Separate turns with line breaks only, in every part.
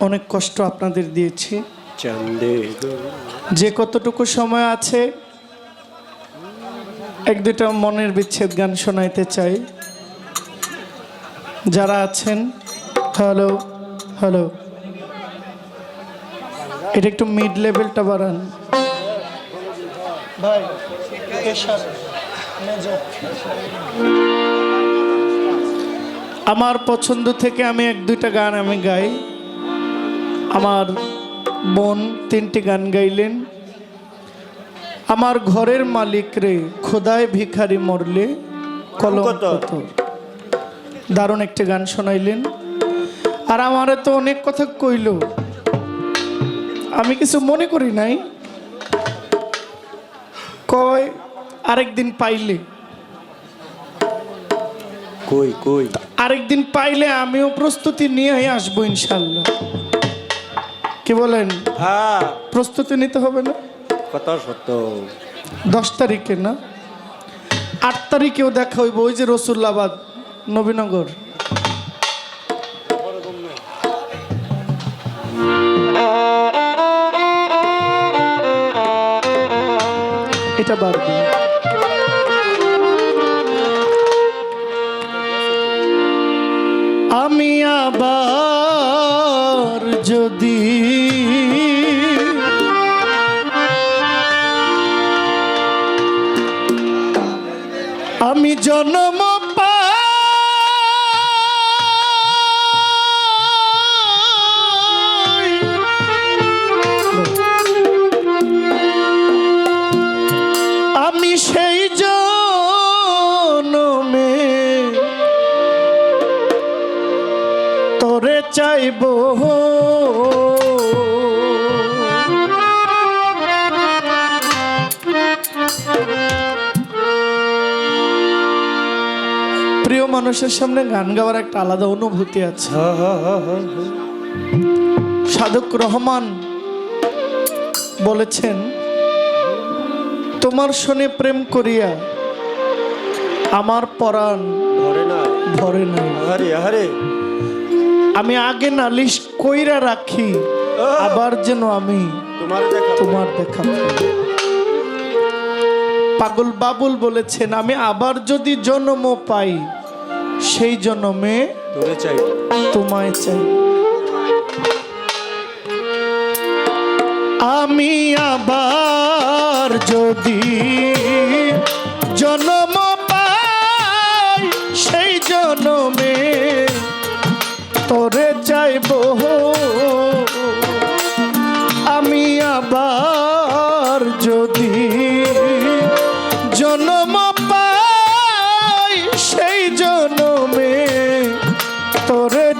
অনেক কষ্ট আপনাদের দিয়েছি। যে কতটুকু সময় আছে এক দুটা মনের বিচ্ছেদ গান শোনাইতে চাই। যারা আছেন হ্যালো হ্যালো। এটা একটু মিড লেভেলটা বাড়ান। ভাই আমার পছন্দ থেকে আমি এক দুইটা গান আমি গাই। আমার বোন তিনটি গান গাইলেন। আমার ঘরের মালিক রে খোদায় ভিখারি মরলে কলম দারুণ একটি গান শোনাইলেন। আর আমার তো অনেক কথা কইল। আমি কিছু মনে করি নাই। কয় আরেকদিন পাইলে।
কই কই?
আরেকদিন পাইলে আমিও প্রস্তুতি নিয়ে আসব ইনশাল্লাহ। কি বলেন?
হ্যাঁ।
প্রস্তুতি নিতে হবে না?
কত সত্য।
দশ তারিখে না? আট তারিখেও দেখা হইব ওই যে রসুল্লাবাদ নবীনগর। এটা বাড়বে আমি জন্ম প্রিয় মানুষের সামনে গান গাওয়ার একটা আলাদা অনুভূতি আছে। সাধক রহমান বলেছেন তোমার শোনে প্রেম করিয়া আমার পরাণ
ধরে না।
ভরে না।
আরে আরে
আমি আগে নালিশ কইরা রাখি আবার যেন আমি
তোমার দেখা
তোমার দেখা পাগল বাবুল বলেছেন আমি আবার যদি জন্ম পাই সেই জন্য মেয়ে
তোরে চাই।
তোমায় চাই। আমি আবার যদি জন্ম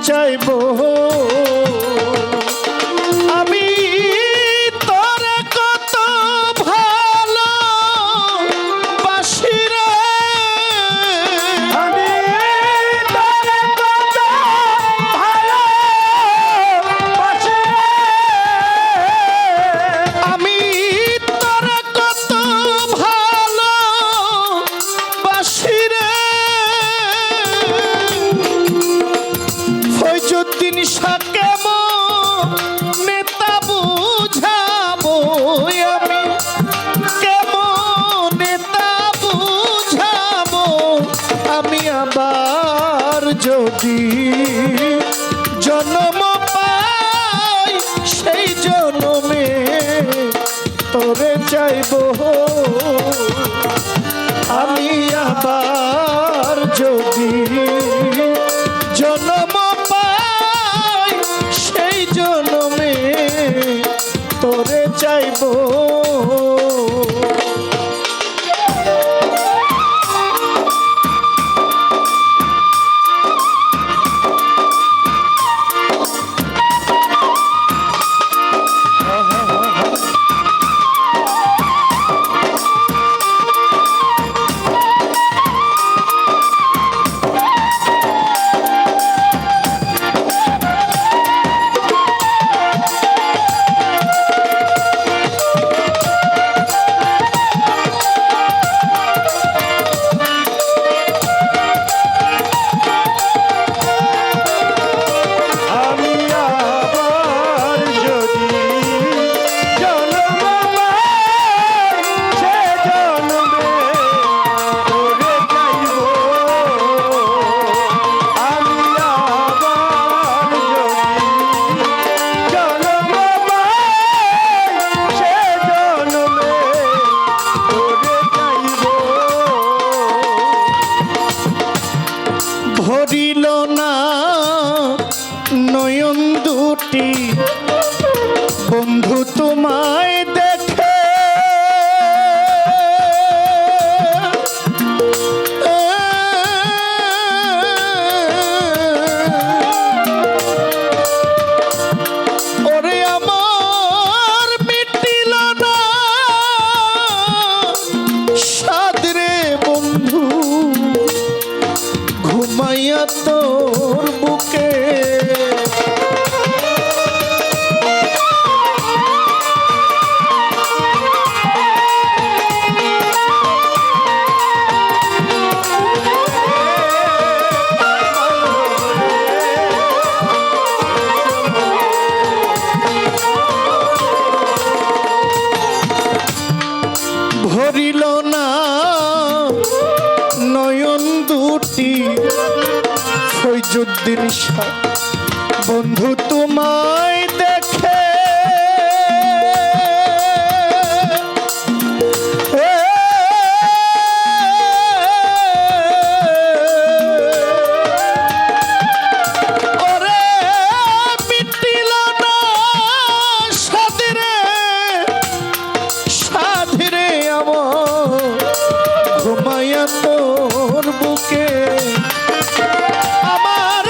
চাইব। ফৈজুদ্দিন যাব। করিল না। নয়ন দুটি ফৈজুদ্দিন শাহ বন্ধু তোমায় মায়া তোর বুকে। আমার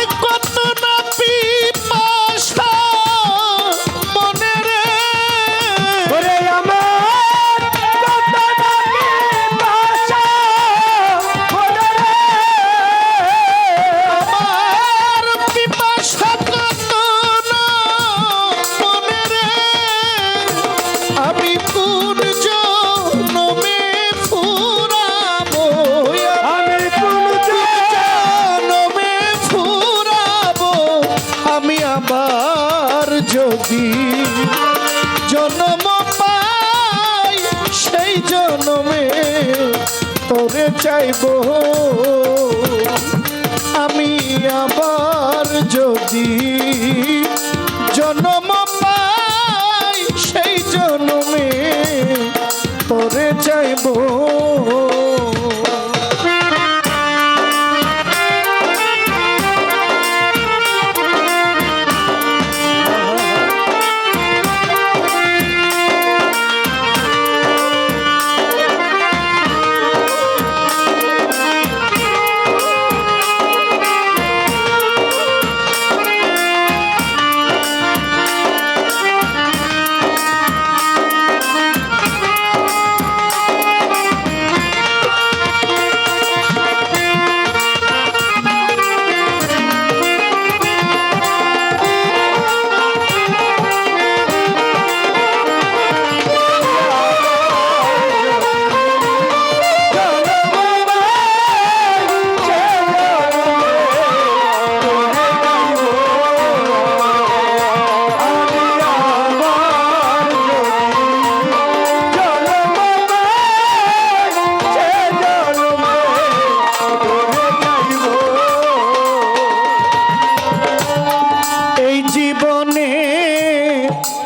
যাইব।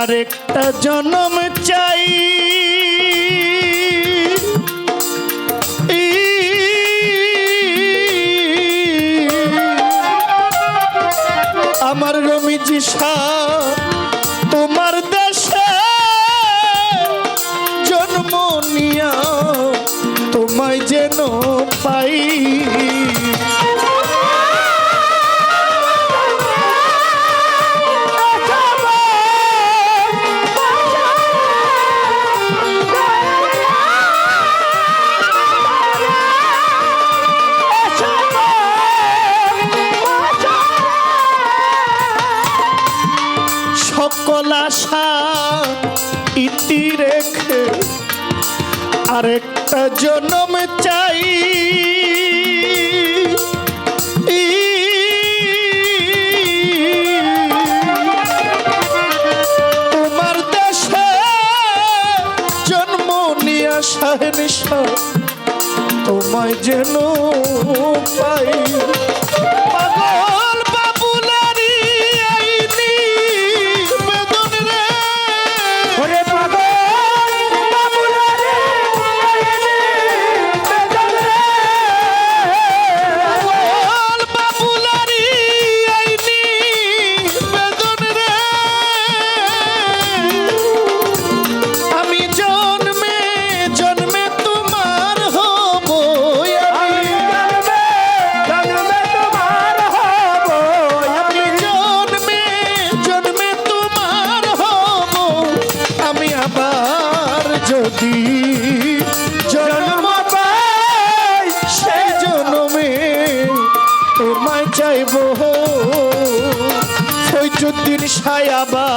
আরেকটা জন্ম চাই। আমার রমিজি সাহ সকল আশা ইতি রেখে আরেকটা জন্ম চাই। তোমার দেশে জন্ম নিয়ে সহনিস তোমায় যেন পাই। যদি জন্ম পাই সে জন্মে তোমায় চাইব। ওই যুদ্দিন সায়াবা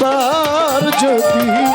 তার যদি